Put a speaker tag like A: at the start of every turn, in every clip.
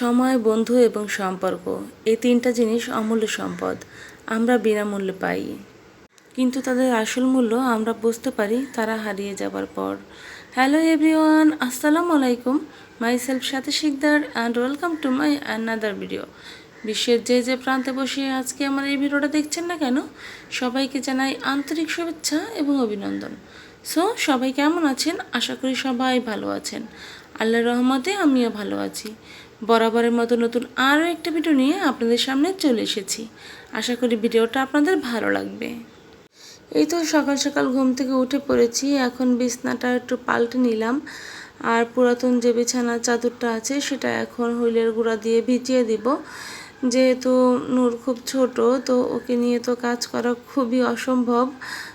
A: সময়, বন্ধু এবং সম্পর্ক, এই তিনটা জিনিস অমূল্য সম্পদ। আমরা বিনামূল্যে পাই। কিন্তু তাদের আসল মূল্য আমরা বুঝতে পারি তারা হারিয়ে যাবার পর। হ্যালো এভরিওয়ান, আসসালামু আলাইকুম। মাই সেলফ সাথে Sikdar and welcome to my another video বিশ্বের যে যে প্রান্তে বসে আজকে আমার এই ভিডিওটা দেখছেন না কেন? সবাইকে জানাই আন্তরিক শুভেচ্ছা এবং অভিনন্দন। সো সবাই কেমন আছেন? আশা করি সবাই ভালো আছেন। আল্লাহর রহমতে আমিও ভালো আছি। বরাবরের মতো নতুন আরও একটা ভিডিও নিয়ে আপনাদের সামনে চলে এসেছি। আশা করি ভিডিওটা আপনাদের ভালো লাগবে। এই তো সকাল সকাল ঘুম থেকে উঠে পড়েছি। এখন বিছনাটা একটু পাল্টে নিলাম। আর পুরাতন যে বিছানার চাদরটা আছে, সেটা এখন হুইলের গুঁড়া দিয়ে ভিজিয়ে দিব। যেহেতু নূর খুব ছোট, তো ওকে নিয়ে তো কাজ করা খুবই অসম্ভব।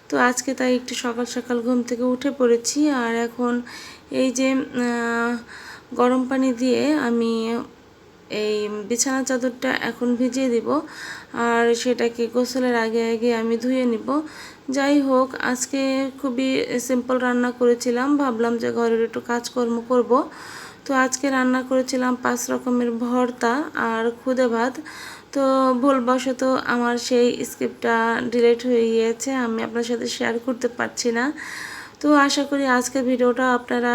A: তো আজকে তাই একটু সকাল সকাল ঘুম থেকে উঠে পড়েছি। আর এখন এই যে গরম পানি দিয়ে আমি এই বিছানা চাদরটা এখন ভিজিয়ে দিব। আর সেটাকে গোসলের আগে আগে আমি ধুয়ে নিব। যাই হোক, আজকে খুবই সিম্পল রান্না করেছিলাম। ভাবলাম যে ঘরের একটু কাজকর্ম করব। তো আজকে রান্না করেছিলাম পাঁচ রকমের ভর্তা আর খুদে ভাত। তো ভুলবশত আমার সেই স্ক্রিপ্টটা ডিলিট হয়ে গিয়েছে। আমি আপনার সাথে শেয়ার করতে পারছি না। তো আশা করি আজকে ভিডিওটা আপনারা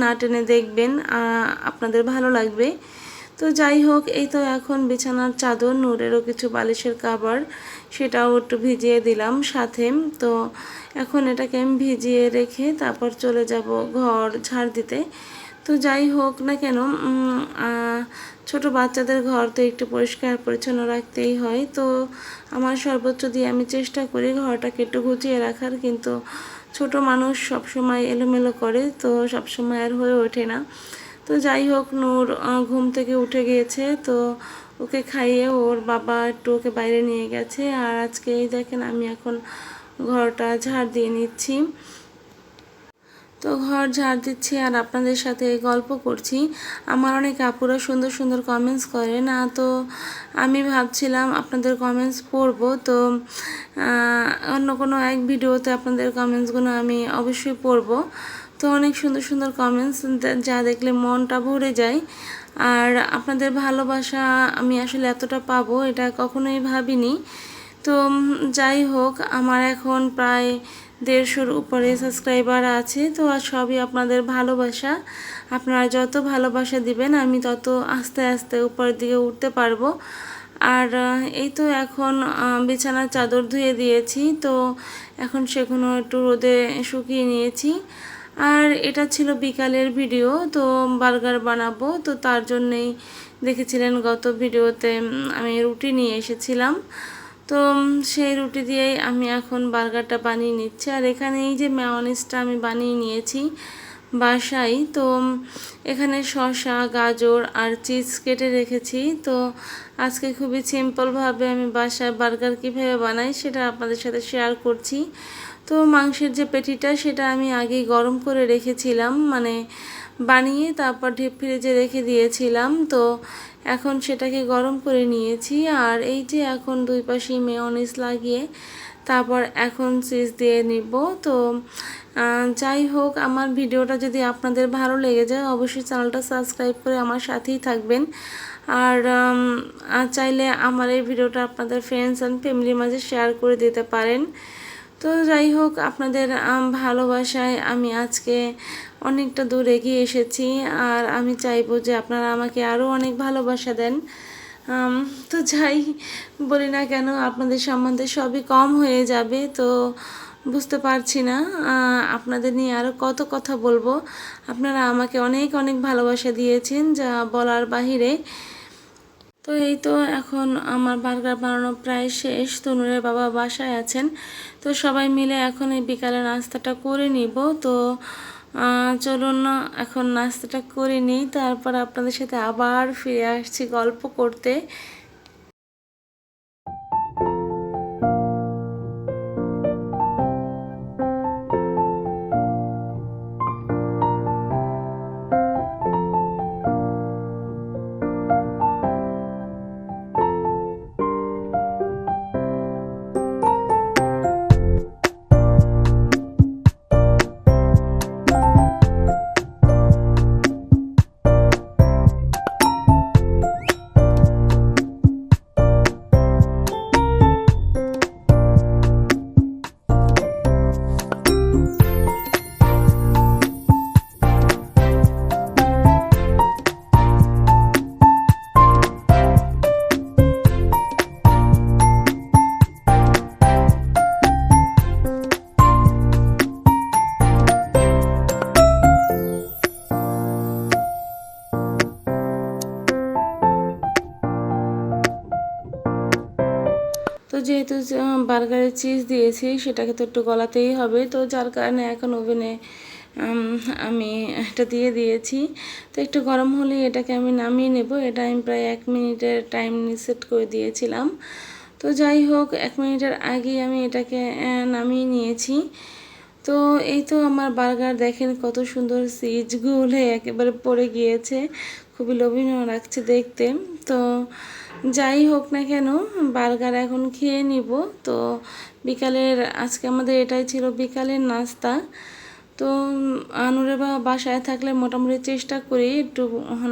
A: না টেনে দেখবেন আপনাদের ভালো লাগবে। তো যাই হোক, এই তো এখন বিছানার চাদর, নূরেরও কিছু বালিশের কাবার, সেটাও একটু ভিজিয়ে দিলাম সাথে। তো এখন এটাকে আমি ভিজিয়ে রেখে তারপর চলে যাব ঘর ঝাড় দিতে। তো যাই হোক না কেন ছোট বাচ্চাদের ঘর তো একটু পরিষ্কার পরিচ্ছন্ন রাখতেই হয়। তো আমার সর্বোচ্চ দিয়ে আমি চেষ্টা করি ঘরটাকে একটু গুছিয়ে রাখার, কিন্তু ছোট মানুষ সব সময় এলোমেলো করে, তো সব সময় আর হয়ে ওঠে না। তো যাই হোক, নূর ঘুম থেকে উঠে গিয়েছে, তো ওকে খাইয়ে ওর বাবা একটু ওকে বাইরে নিয়ে গেছে। আর আজকে এই দেখেন, আমি এখন ঘরটা ঝাড় দিয়ে নিচ্ছি। তো ঘর ঝাড় দিচ্ছি আর আপনাদের সাথে গল্প করছি। আমার অনেক আপুরা সুন্দর সুন্দর কমেন্টস করে না, তো আমি ভাবছিলাম আপনাদের কমেন্টস পড়ব, তো অন্য কোনো এক ভিডিওতে আপনাদের কমেন্টসগুলো আমি অবশ্যই পড়ব। তো অনেক সুন্দর সুন্দর কমেন্টস যা দেখলে মনটা ভরে যায়। আর আপনাদের ভালোবাসা আমি আসলে এতটা পাবো, এটা কখনোই ভাবিনি। তো যাই হোক, আমার এখন প্রায় দেড়শোর উপরে সাবস্ক্রাইবার আছে, তো আর সবই আপনাদের ভালোবাসা। আপনারা যত ভালোবাসা দিবেন, আমি তত আস্তে আস্তে উপরের দিকে উঠতে পারব। আর এই তো এখন বিছানার চাদর ধুয়ে দিয়েছি, তো এখন সেগুলো একটু রোদে শুকিয়ে নিয়েছি। আর এটা ছিল বিকালের ভিডিও তো বার্গার বানাবো, তো তার জন্যেই দেখেছিলেন গত ভিডিওতে আমি রুটি নিয়ে এসেছিলাম। তো সেই রুটি দিয়েই আমি এখন বার্গারটা বানিয়ে নিচ্ছি। আর এখানে এই যে ম্যাওনিসটা আমি বানিয়ে নিয়েছি বাসায়, তো এখানে শসা, গাজর আর চিজ কেটে রেখেছি। তো আজকে খুবই সিম্পলভাবে আমি বাসায় বার্গার কীভাবে বানাই সেটা আপনাদের সাথে শেয়ার করছি। তো মাংসের যে পেটিটা সেটা আমি আগেই গরম করে রেখেছিলাম। মানে বানিয়ে তারপর ডিপ ফ্রিজে রেখে দিয়েছিলাম। তো এখন সেটাকে গরম করে নিয়েছি। আর এই যে এখন দুই পাশেই মেয়নিস লাগিয়ে তারপর এখন চিজ দিয়ে নিব। তো যাই হোক, আমার ভিডিওটা যদি আপনাদের ভালো লেগে যায়, অবশ্যই চ্যানেলটা সাবস্ক্রাইব করে আমার সাথেই থাকবেন। আর চাইলে আমার এই ভিডিওটা আপনাদের ফ্রেন্ডস অ্যান্ড ফ্যামিলির মাঝে শেয়ার করে দিতে পারেন। তো যাই হোক, আপনাদের ভালোবাসায় আমি আজকে অনেকটা দূর এগিয়ে এসেছি। আর আমি চাইব যে আপনারা আমাকে আরও অনেক ভালোবাসা দেন। তো যাই বলি না কেন, আপনাদের সম্বন্ধে সবই কম হয়ে যাবে, তো বুঝতে পারছি না। আপনাদের নিয়ে আরও কত কথা বলব। আপনারা আমাকে অনেক অনেক ভালোবাসা দিয়েছেন, যা বলার বাহিরে। তো এই তো এখন আমার বার্গার বানানো প্রায় শেষ। তনুরের বাবা বাসায় আছেন। তো সবাই মিলে এখন এই বিকালে নাস্তাটা করে নিব। তো চলুন না, এখন নাস্তাটা করে নিই। তারপর আপনাদের সাথে আবার ফিরে আসছি গল্প করতে। যেহেতু বার্গারে চিজ দিয়েছি, সেটাকে তো একটু গলাতেই হবে। তো যার কারণে এখন ওভেনে আমি এটা দিয়ে দিয়েছি। তো একটু গরম হলে এটাকে আমি নামিয়ে নেব। এটা আমি প্রায় এক মিনিটের টাইম সেট করে দিয়েছিলাম। তো যাই হোক, এক মিনিটের আগেই আমি এটাকে নামিয়ে নিয়েছি। তো এই তো আমার বার্গার দেখেন কত সুন্দর সিজগুলো একেবারে পড়ে গিয়েছে। খুবই লোভনীয় লাগছে দেখতে। তো যাই হোক না কেন, বার্গার এখন খেয়ে নিব। তো বিকালের, আজকে আমাদের এটাই ছিল বিকালের নাস্তা। তো আনুরে বাবা বাসায় থাকলে মোটামুটি চেষ্টা করি একটু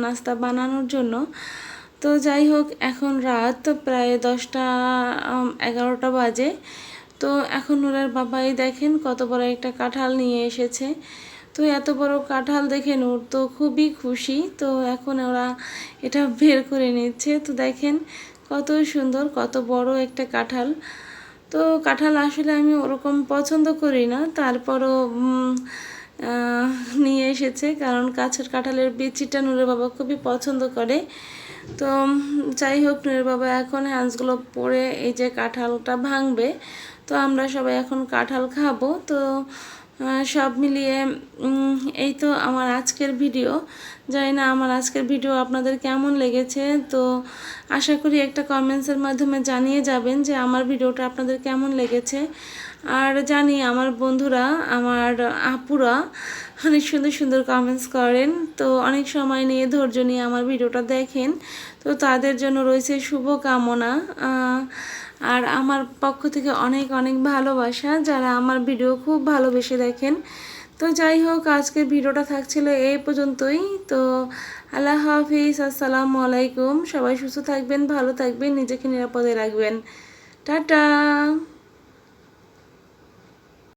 A: নাস্তা বানানোর জন্য। তো যাই হোক, এখন রাত প্রায় দশটা এগারোটা বাজে। তো এখন ওনার বাবাই দেখেন কত বড় একটা কাঁঠাল নিয়ে এসেছে। তো এত বড় কাঁঠাল দেখে নূর তো খুবই খুশি। তো এখন ওরা এটা বের করে নিচ্ছে। তো দেখেন কত সুন্দর, কত বড় একটা কাঁঠাল। তো কাঁঠাল আসলে আমি ওরকম পছন্দ করি না। তারপরও নিয়ে এসেছে। কারণ কাছের কাঁঠালের বিচিটা নূরের বাবা খুবই পছন্দ করে। তো যাই হোক, নূরের বাবা এখন হ্যান্ডসগুলো পরে এই যে কাঁঠালটা ভাঙবে। তো আমরা সবাই এখন কাঁঠাল খাব। তো সব মিলিয়ে এই তো আমার আজকের ভিডিও। জানি না আমার আজকের ভিডিও আপনাদের কেমন লেগেছে, তো আশা করি একটা কমেন্টসের মাধ্যমে জানিয়ে যাবেন যে আমার ভিডিওটা আপনাদের কেমন লেগেছে। আর জানি আমার বন্ধুরা, আমার আপুরা অনেক সুন্দর সুন্দর কমেন্টস করেন, তো অনেক সময় নিয়ে ধৈর্য নিয়ে আমার ভিডিওটা দেখেন, তো তাদের জন্য রয়েছে শুভকামনা। আর আমার পক্ষ থেকে অনেক অনেক ভালোবাসা যারা আমার ভিডিও খুব ভালোবেসে দেখেন। তো যাই হোক, আজকের ভিডিওটা থাকছিল এই পর্যন্তই। তো আল্লাহ হাফিজ, আসসালামু আলাইকুম। সবাই সুস্থ থাকবেন, ভালো থাকবেন, নিজেকে নিরাপদে রাখবেন। টাটা!